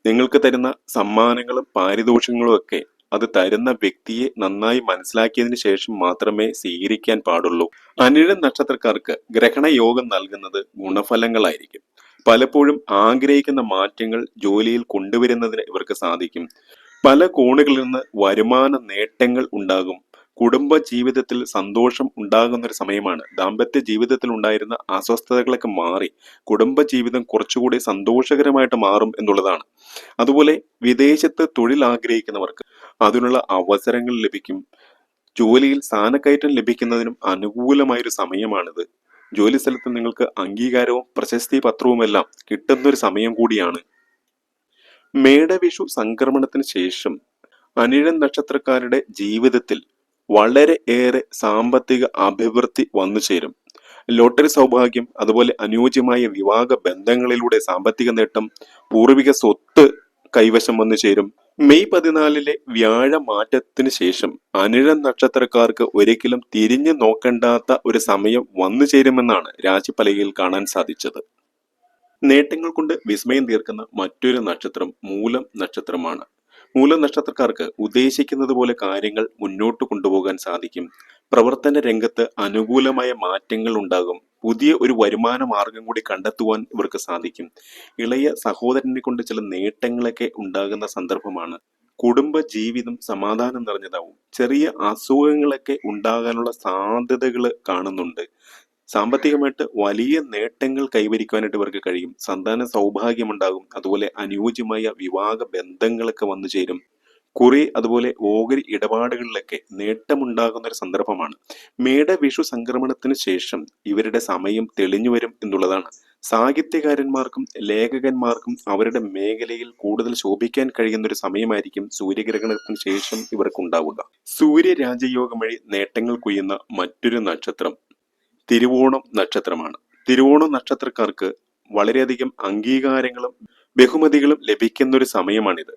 നിങ്ങൾക്ക് തരുന്ന സമ്മാനങ്ങളും പാരിതോഷികങ്ങളും ഒക്കെ അത് തരുന്ന വ്യക്തിയെ നന്നായി മനസ്സിലാക്കിയതിനു ശേഷം മാത്രമേ സ്വീകരിക്കാൻ പാടുള്ളൂ. അനിഴ നക്ഷത്രക്കാർക്ക് ഗ്രഹണയോഗം നൽകുന്നത് ഗുണഫലങ്ങളായിരിക്കും. പലപ്പോഴും ആഗ്രഹിക്കുന്ന മാറ്റങ്ങൾ ജോലിയിൽ കൊണ്ടുവരുന്നതിന് ഇവർക്ക് സാധിക്കും. പല കോണുകളിൽ നിന്ന് വരുമാന നേട്ടങ്ങൾ ഉണ്ടാകും. കുടുംബ ജീവിതത്തിൽ സന്തോഷം ഉണ്ടാകുന്ന ഒരു സമയമാണ്. ദാമ്പത്യ ജീവിതത്തിൽ ഉണ്ടായിരുന്ന അസ്വസ്ഥതകളൊക്കെ മാറി കുടുംബ ജീവിതം കുറച്ചുകൂടി സന്തോഷകരമായിട്ട് മാറും എന്നുള്ളതാണ്. അതുപോലെ വിദേശത്ത് തൊഴിൽ ആഗ്രഹിക്കുന്നവർക്ക് അതിനുള്ള അവസരങ്ങൾ ലഭിക്കും. ജോലിയിൽ സ്ഥാനക്കയറ്റം ലഭിക്കുന്നതിനും അനുകൂലമായൊരു സമയമാണിത്. ജോലി സ്ഥലത്ത് നിങ്ങൾക്ക് അംഗീകാരവും പ്രശസ്തി പത്രവുമെല്ലാം കിട്ടുന്ന ഒരു സമയം കൂടിയാണ്. മേടവിഷു സംക്രമണത്തിന് ശേഷം അനിഴൻ നക്ഷത്രക്കാരുടെ ജീവിതത്തിൽ വളരെ ഏറെ സാമ്പത്തിക അഭിവൃദ്ധി വന്നു ചേരും. ലോട്ടറി സൗഭാഗ്യം അതുപോലെ അനുയോജ്യമായ വിവാഹ ബന്ധങ്ങളിലൂടെ സാമ്പത്തിക നേട്ടം പൂർവിക സ്വത്ത് കൈവശം വന്നു ചേരും. മെയ് പതിനാലിലെ വ്യാഴ മാറ്റത്തിന് ശേഷം അനിഴ നക്ഷത്രക്കാർക്ക് ഒരിക്കലും തിരിഞ്ഞു നോക്കേണ്ടാത്ത ഒരു സമയം വന്നു ചേരുമെന്നാണ് രാശിപ്പലകയിൽ കാണാൻ സാധിച്ചത്. നേട്ടങ്ങൾ കൊണ്ട് വിസ്മയം തീർക്കുന്ന മറ്റൊരു നക്ഷത്രം മൂലം നക്ഷത്രമാണ്. മൂലം നക്ഷത്രക്കാർക്ക് ഉദ്ദേശിക്കുന്നത് പോലെ കാര്യങ്ങൾ മുന്നോട്ട് കൊണ്ടുപോകാൻ സാധിക്കും. പ്രവർത്തന രംഗത്ത് അനുകൂലമായ മാറ്റങ്ങൾ ഉണ്ടാകും. പുതിയ ഒരു വരുമാന മാർഗം കൂടി കണ്ടെത്തുവാൻ ഇവർക്ക് സാധിക്കും. ഇളയ സഹോദരനെ കൊണ്ട് ചില നേട്ടങ്ങളൊക്കെ ഉണ്ടാകുന്ന സന്ദർഭമാണ്. കുടുംബ ജീവിതം സമാധാനം നിറഞ്ഞതാവും. ചെറിയ അസുഖങ്ങളൊക്കെ ഉണ്ടാകാനുള്ള സാധ്യതകൾ കാണുന്നുണ്ട്. സാമ്പത്തികമായിട്ട് വലിയ നേട്ടങ്ങൾ കൈവരിക്കുവാനായിട്ട് ഇവർക്ക് കഴിയും. സന്താന സൗഭാഗ്യമുണ്ടാകും. അതുപോലെ അനുയോജ്യമായ വിവാഹ ബന്ധങ്ങളൊക്കെ വന്നു ചേരും. കുറി അതുപോലെ ഓഹരി ഇടപാടുകളിലൊക്കെ നേട്ടമുണ്ടാകുന്ന ഒരു സന്ദർഭമാണ്. മേട വിഷു സംക്രമണത്തിന് ശേഷം ഇവരുടെ സമയം തെളിഞ്ഞു വരും എന്നുള്ളതാണ്. സാഹിത്യകാരന്മാർക്കും ലേഖകന്മാർക്കും അവരുടെ മേഖലയിൽ കൂടുതൽ ശോഭിക്കാൻ കഴിയുന്ന ഒരു സമയമായിരിക്കും സൂര്യഗ്രഹണത്തിന് ശേഷം ഇവർക്കുണ്ടാവുക. സൂര്യരാജയോഗം വഴി നേട്ടങ്ങൾ കൊയ്യുന്ന മറ്റൊരു നക്ഷത്രം. തിരുവോണം നക്ഷത്രമാണ്. തിരുവോണം നക്ഷത്രക്കാർക്ക് വളരെയധികം അംഗീകാരങ്ങളും ബഹുമതികളും ലഭിക്കുന്ന ഒരു സമയമാണിത്.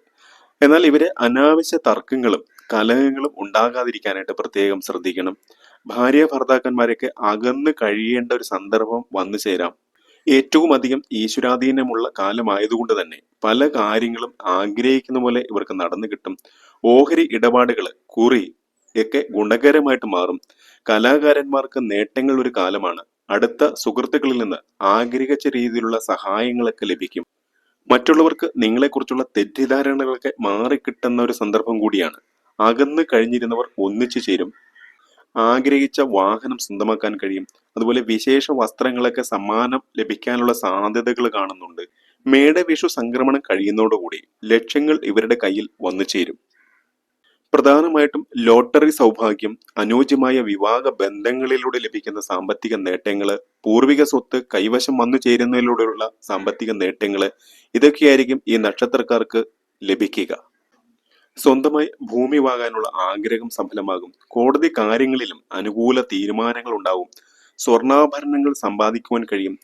എന്നാൽ ഇവരെ അനാവശ്യ തർക്കങ്ങളും കലഹങ്ങളും ഉണ്ടാകാതിരിക്കാനായിട്ട് പ്രത്യേകം ശ്രദ്ധിക്കണം. ഭാര്യ ഭർത്താക്കന്മാരൊക്കെ അകന്ന് കഴിയേണ്ട ഒരു സന്ദർഭം വന്നു ചേരാം. ഏറ്റവും അധികം ഈശ്വരാധീനമുള്ള കാലമായതുകൊണ്ട് തന്നെ പല കാര്യങ്ങളും ആഗ്രഹിക്കുന്ന പോലെ ഇവർക്ക് നടന്നു കിട്ടും. ഓഹരി ഇടപാടുകൾ കുറി ഒക്കെ ഗുണകരമായിട്ട് മാറും. കലാകാരന്മാർക്ക് നേട്ടങ്ങൾ ഒരു കാലമാണ്. അടുത്ത സുഹൃത്തുക്കളിൽ നിന്ന് ആഗ്രഹിച്ച രീതിയിലുള്ള സഹായങ്ങളൊക്കെ ലഭിക്കും. മറ്റുള്ളവർക്ക് നിങ്ങളെക്കുറിച്ചുള്ള തെറ്റിദ്ധാരണകളൊക്കെ മാറിക്കിട്ടുന്ന ഒരു സന്ദർഭം കൂടിയാണ്. അകന്ന് കഴിഞ്ഞിരുന്നവർ ഒന്നിച്ചു ചേരും. ആഗ്രഹിച്ച വാഹനം സ്വന്തമാക്കാൻ കഴിയും. അതുപോലെ വിശേഷ വസ്ത്രങ്ങളൊക്കെ സമ്മാനം ലഭിക്കാനുള്ള സാധ്യതകൾ കാണുന്നുണ്ട്. മേടവിഷു സംക്രമണം കഴിയുന്നതോടുകൂടി ലക്ഷ്യങ്ങൾ ഇവരുടെ കയ്യിൽ വന്നു ചേരും. പ്രധാനമായിട്ടും ലോട്ടറി സൗഭാഗ്യം അനുയോജ്യമായ വിവാഹ ബന്ധങ്ങളിലൂടെ ലഭിക്കുന്ന സാമ്പത്തിക നേട്ടങ്ങൾ പൂർവിക സ്വത്ത് കൈവശം വന്നു ചേരുന്നതിലൂടെയുള്ള സാമ്പത്തിക നേട്ടങ്ങൾ ഇതൊക്കെയായിരിക്കും ഈ നക്ഷത്രക്കാർക്ക് ലഭിക്കുക. സ്വന്തമായി ഭൂമി വാങ്ങാനുള്ള ആഗ്രഹം സഫലമാകും. കോടതി കാര്യങ്ങളിലും അനുകൂല തീരുമാനങ്ങൾ ഉണ്ടാവും. സ്വർണാഭരണങ്ങൾ സമ്പാദിക്കുവാൻ കഴിയും.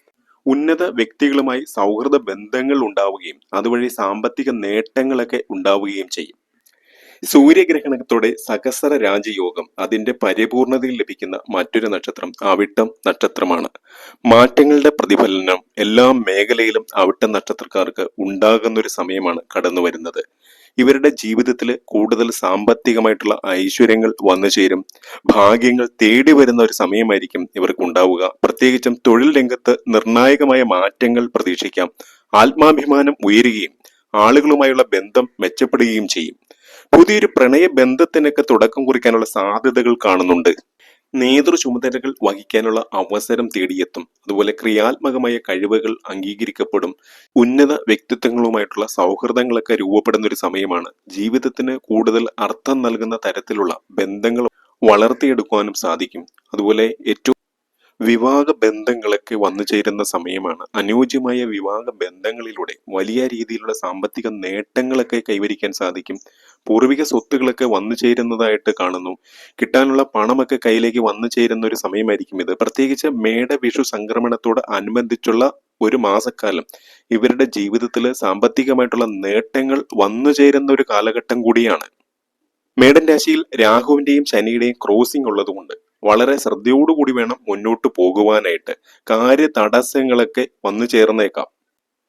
ഉന്നത വ്യക്തികളുമായി സൗഹൃദ ബന്ധങ്ങൾ ഉണ്ടാവുകയും അതുവഴി സാമ്പത്തിക നേട്ടങ്ങളൊക്കെ ഉണ്ടാവുകയും ചെയ്യും. സൂര്യഗ്രഹണത്തോടെ സഹസ്ര രാജയോഗം അതിന്റെ പരിപൂർണതയിൽ ലഭിക്കുന്ന മറ്റൊരു നക്ഷത്രം അവിട്ടം നക്ഷത്രമാണ്. മാറ്റങ്ങളുടെ പ്രതിഫലനം എല്ലാ മേഖലയിലും അവിട്ടം നക്ഷത്രക്കാർക്ക് ഉണ്ടാകുന്ന ഒരു സമയമാണ് കടന്നു വരുന്നത് ഇവരുടെ ജീവിതത്തിൽ കൂടുതൽ സാമ്പത്തികമായിട്ടുള്ള ഐശ്വര്യങ്ങൾ വന്നു ചേരും. ഭാഗ്യങ്ങൾ തേടി വരുന്ന ഒരു സമയമായിരിക്കും ഇവർക്ക് ഉണ്ടാവുക. പ്രത്യേകിച്ചും തൊഴിൽ രംഗത്ത് നിർണായകമായ മാറ്റങ്ങൾ പ്രതീക്ഷിക്കാം. ആത്മാഭിമാനം ഉയരുകയും ആളുകളുമായുള്ള ബന്ധം മെച്ചപ്പെടുകയും ചെയ്യും. പുതിയൊരു പ്രണയ ബന്ധത്തിനൊക്കെ തുടക്കം കുറിക്കാനുള്ള സാധ്യതകൾ കാണുന്നുണ്ട്. നേതൃ ചുമതലകൾ വഹിക്കാനുള്ള അവസരം തേടിയെത്തും. അതുപോലെ ക്രിയാത്മകമായ കഴിവുകൾ അംഗീകരിക്കപ്പെടും. ഉന്നത വ്യക്തിത്വങ്ങളുമായിട്ടുള്ള സൗഹൃദങ്ങളൊക്കെ രൂപപ്പെടുന്ന ഒരു സമയമാണ്. ജീവിതത്തിന് കൂടുതൽ അർത്ഥം നൽകുന്ന തരത്തിലുള്ള ബന്ധങ്ങൾ വളർത്തിയെടുക്കുവാനും സാധിക്കും. അതുപോലെ ഏറ്റവും വിവാഹ ബന്ധങ്ങളൊക്കെ വന്നു ചേരുന്ന സമയമാണ്. അനുയോജ്യമായ വിവാഹ ബന്ധങ്ങളിലൂടെ വലിയ രീതിയിലുള്ള സാമ്പത്തിക നേട്ടങ്ങളൊക്കെ കൈവരിക്കാൻ സാധിക്കും. പൂർവിക സ്വത്തുകളൊക്കെ വന്നു ചേരുന്നതായിട്ട് കാണുന്നു. കിട്ടാനുള്ള പണമൊക്കെ കയ്യിലേക്ക് വന്നു ചേരുന്ന ഒരു സമയമായിരിക്കും ഇത്. പ്രത്യേകിച്ച് മേട വിഷു സംക്രമണത്തോട് അനുബന്ധിച്ചുള്ള ഒരു മാസക്കാലം ഇവരുടെ ജീവിതത്തിൽ സാമ്പത്തികമായിട്ടുള്ള നേട്ടങ്ങൾ വന്നു ചേരുന്ന ഒരു കാലഘട്ടം കൂടിയാണ്. മേടൻ രാശിയിൽ രാഹുവിന്റെയും ശനിയുടെയും ക്രോസിംഗ് ഉള്ളതുകൊണ്ട് വളരെ ശ്രദ്ധയോടുകൂടി വേണം മുന്നോട്ട് പോകുവാനായിട്ട്. കാര്യ തടസ്സങ്ങളൊക്കെ വന്നു ചേർന്നേക്കാം.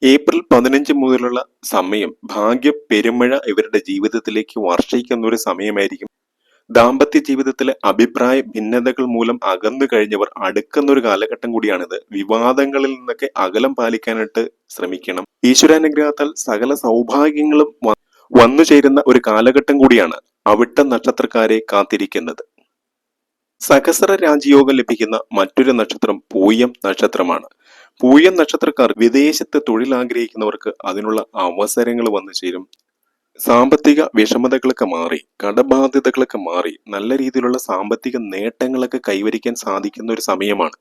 ഏപ്രിൽ പതിനഞ്ച് മുതലുള്ള സമയം ഭാഗ്യ പെരുമഴ ഇവരുടെ ജീവിതത്തിലേക്ക് വർഷിക്കുന്ന ഒരു സമയമായിരിക്കും. ദാമ്പത്യ ജീവിതത്തിലെ അഭിപ്രായ ഭിന്നതകൾ മൂലം അകന്നു കഴിഞ്ഞവർ അടുക്കുന്ന ഒരു കാലഘട്ടം കൂടിയാണിത്. വിവാദങ്ങളിൽ നിന്നൊക്കെ അകലം പാലിക്കാനായിട്ട് ശ്രമിക്കണം. ഈശ്വരാനുഗ്രഹത്താൽ സകല സൗഭാഗ്യങ്ങളും വന്നു ചേരുന്ന ഒരു കാലഘട്ടം കൂടിയാണ് അവിട്ട നക്ഷത്രക്കാരെ കാത്തിരിക്കുന്നത്. സഹസ്ര രാജയോഗം ലഭിക്കുന്ന മറ്റൊരു നക്ഷത്രം പൂയം നക്ഷത്രമാണ്. പൂയം നക്ഷത്രക്കാർ വിദേശത്ത് തൊഴിൽ ആഗ്രഹിക്കുന്നവർക്ക് അതിനുള്ള അവസരങ്ങൾ വന്നു ചേരും. സാമ്പത്തിക വിഷമതകളൊക്കെ മാറി കടബാധ്യതകളൊക്കെ മാറി നല്ല രീതിയിലുള്ള സാമ്പത്തിക നേട്ടങ്ങളൊക്കെ കൈവരിക്കാൻ സാധിക്കുന്ന ഒരു സമയമാണ്.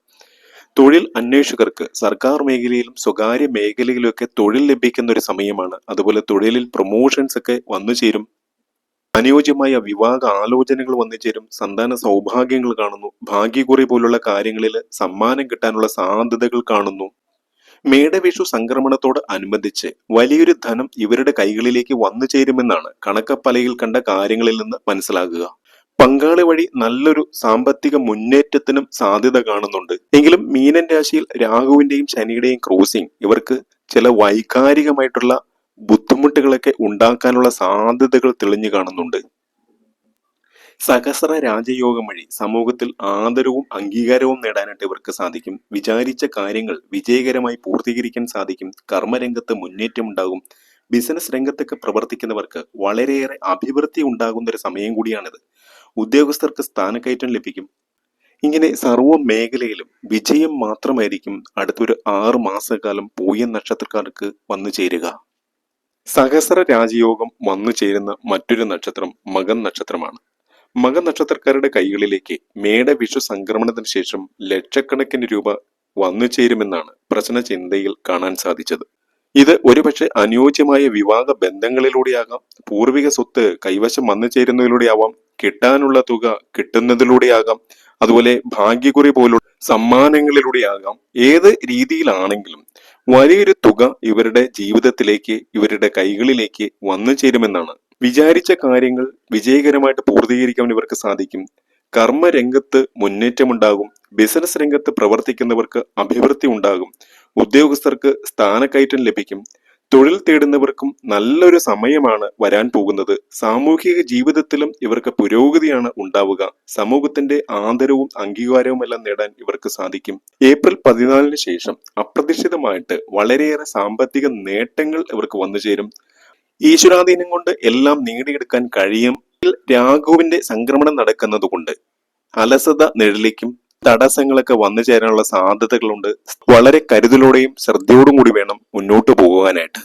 തൊഴിൽ അന്വേഷകർക്ക് സർക്കാർ മേഖലയിലും സ്വകാര്യ മേഖലയിലും ഒക്കെ തൊഴിൽ ലഭിക്കുന്ന ഒരു സമയമാണ്. അതുപോലെ തൊഴിലിൽ പ്രൊമോഷൻസ് ഒക്കെ വന്നു ചേരും. അനുയോജ്യമായ വിവാഹ ആലോചനകൾ വന്നു ചേരും സന്താന സൗഭാഗ്യങ്ങൾ കാണുന്നു. ഭാഗ്യക്കുറി പോലുള്ള കാര്യങ്ങളിൽ സമ്മാനം കിട്ടാനുള്ള സാധ്യതകൾ കാണുന്നു. മേടവിഷു സംക്രമണത്തോട് അനുബന്ധിച്ച് വലിയൊരു ധനം ഇവരുടെ കൈകളിലേക്ക് വന്നു ചേരുമെന്നാണ് കണക്കപ്പലയിൽ കണ്ട കാര്യങ്ങളിൽ നിന്ന് മനസ്സിലാക്കുക പങ്കാളി വഴി നല്ലൊരു സാമ്പത്തിക മുന്നേറ്റത്തിനും സാധ്യത കാണുന്നുണ്ട്. എങ്കിലും മീനൻ രാശിയിൽ രാഹുവിന്റെയും ശനിയുടെയും ക്രോസിംഗ് ഇവർക്ക് ചില വൈകാരികമായിട്ടുള്ള ബുദ്ധിമുട്ടുകളൊക്കെ ഉണ്ടാക്കാനുള്ള സാധ്യതകൾ തെളിഞ്ഞു കാണുന്നുണ്ട്. സഹസ്ര രാജയോഗം വഴി സമൂഹത്തിൽ ആദരവും അംഗീകാരവും നേടാനായിട്ട് ഇവർക്ക് സാധിക്കും. വിചാരിച്ച കാര്യങ്ങൾ വിജയകരമായി പൂർത്തീകരിക്കാൻ സാധിക്കും. കർമ്മരംഗത്ത് മുന്നേറ്റമുണ്ടാകും ബിസിനസ് രംഗത്തൊക്കെ പ്രവർത്തിക്കുന്നവർക്ക് വളരെയേറെ അഭിവൃദ്ധി ഉണ്ടാകുന്ന ഒരു സമയം കൂടിയാണിത്. ഉദ്യോഗസ്ഥർക്ക് സ്ഥാനക്കയറ്റം ലഭിക്കും. ഇങ്ങനെ സർവ മേഖലയിലും വിജയം മാത്രമായിരിക്കും അടുത്തൊരു ആറ് മാസക്കാലം പൂയ നക്ഷത്രക്കാർക്ക് വന്നു ചേരുക. സഹസ്ര രാജയോഗം വന്നു ചേരുന്ന മറ്റൊരു നക്ഷത്രം മകൻ നക്ഷത്രമാണ്. മകൻ നക്ഷത്രക്കാരുടെ കൈകളിലേക്ക് മേടവിഷു സംക്രമണത്തിന് ശേഷം ലക്ഷക്കണക്കിന് രൂപ വന്നു ചേരുമെന്നാണ് പ്രശ്ന ചിന്തയിൽ കാണാൻ സാധിച്ചത്. ഇത് ഒരുപക്ഷെ അനുയോജ്യമായ വിവാഹ ബന്ധങ്ങളിലൂടെയാകാം പൂർവിക സ്വത്ത് കൈവശം വന്നു ചേരുന്നതിലൂടെയാവാം കിട്ടാനുള്ള തുക കിട്ടുന്നതിലൂടെയാകാം അതുപോലെ ഭാഗ്യക്കുറി പോലുള്ള സമ്മാനങ്ങളിലൂടെയാകാം. ഏത് രീതിയിലാണെങ്കിലും വലിയൊരു തുക ഇവരുടെ ജീവിതത്തിലേക്ക് ഇവരുടെ കൈകളിലേക്ക് വന്നു ചേരുമെന്നാണ്. വിചാരിച്ച കാര്യങ്ങൾ വിജയകരമായിട്ട് പൂർത്തീകരിക്കാൻ ഇവർക്ക് സാധിക്കും. കർമ്മരംഗത്ത് മുന്നേറ്റമുണ്ടാകും. ബിസിനസ് രംഗത്ത് പ്രവർത്തിക്കുന്നവർക്ക് അഭിവൃദ്ധി ഉണ്ടാകും. ഉദ്യോഗസ്ഥർക്ക് സ്ഥാനക്കയറ്റം ലഭിക്കും. തൊഴിൽ തേടുന്നവർക്കും നല്ലൊരു സമയമാണ് വരാൻ പോകുന്നത്. സാമൂഹിക ജീവിതത്തിലും ഇവർക്ക് പുരോഗതിയാണ് ഉണ്ടാവുക. സമൂഹത്തിന്റെ ആദരവും അംഗീകാരവും എല്ലാം നേടാൻ ഇവർക്ക് സാധിക്കും. ഏപ്രിൽ പതിനാലിന് ശേഷം അപ്രതീക്ഷിതമായിട്ട് വളരെയേറെ സാമ്പത്തിക നേട്ടങ്ങൾ ഇവർക്ക് വന്നു ചേരും. ഈശ്വരാധീനം കൊണ്ട് എല്ലാം നേടിയെടുക്കാൻ കഴിയും. രാഘുവിന്റെ സംക്രമണം നടക്കുന്നത് കൊണ്ട് അലസത നിഴലിക്കും തടസ്സങ്ങളൊക്കെ വന്നു ചേരാനുള്ള സാധ്യതകളുണ്ട്. വളരെ കരുതലോടെയും ശ്രദ്ധയോടും കൂടി വേണം മുന്നോട്ട് പോകുവാനായിട്ട്.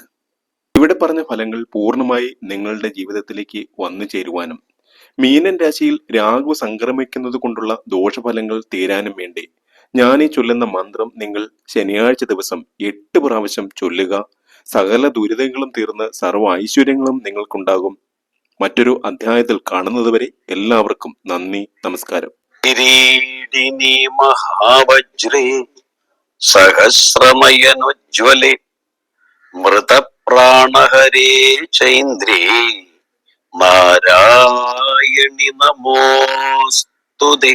ഇവിടെ പറഞ്ഞ ഫലങ്ങൾ പൂർണമായി നിങ്ങളുടെ ജീവിതത്തിലേക്ക് വന്നു ചേരുവാനും. മീനൻ രാശിയിൽ രാഹു സംക്രമിക്കുന്നത് കൊണ്ടുള്ള ദോഷഫലങ്ങൾ തീരാനും വേണ്ടി. ഈ ചൊല്ലുന്ന മന്ത്രം നിങ്ങൾ ശനിയാഴ്ച ദിവസം എട്ട് പ്രാവശ്യം ചൊല്ലുക. സകല ദുരിതങ്ങളും തീർന്ന് സർവ ഐശ്വര്യങ്ങളും നിങ്ങൾക്കുണ്ടാകും. മറ്റൊരു അധ്യായത്തിൽ കാണുന്നതുവരെ എല്ലാവർക്കും നന്ദി നമസ്കാരം. കിരീടിനി മഹാവജ്രേ സഹസ്രമയനുജ്വലെ മൃതപ്രാണഹരേ ചൈന്ദ്രേ നാരായണി നമോസ്തുതേ.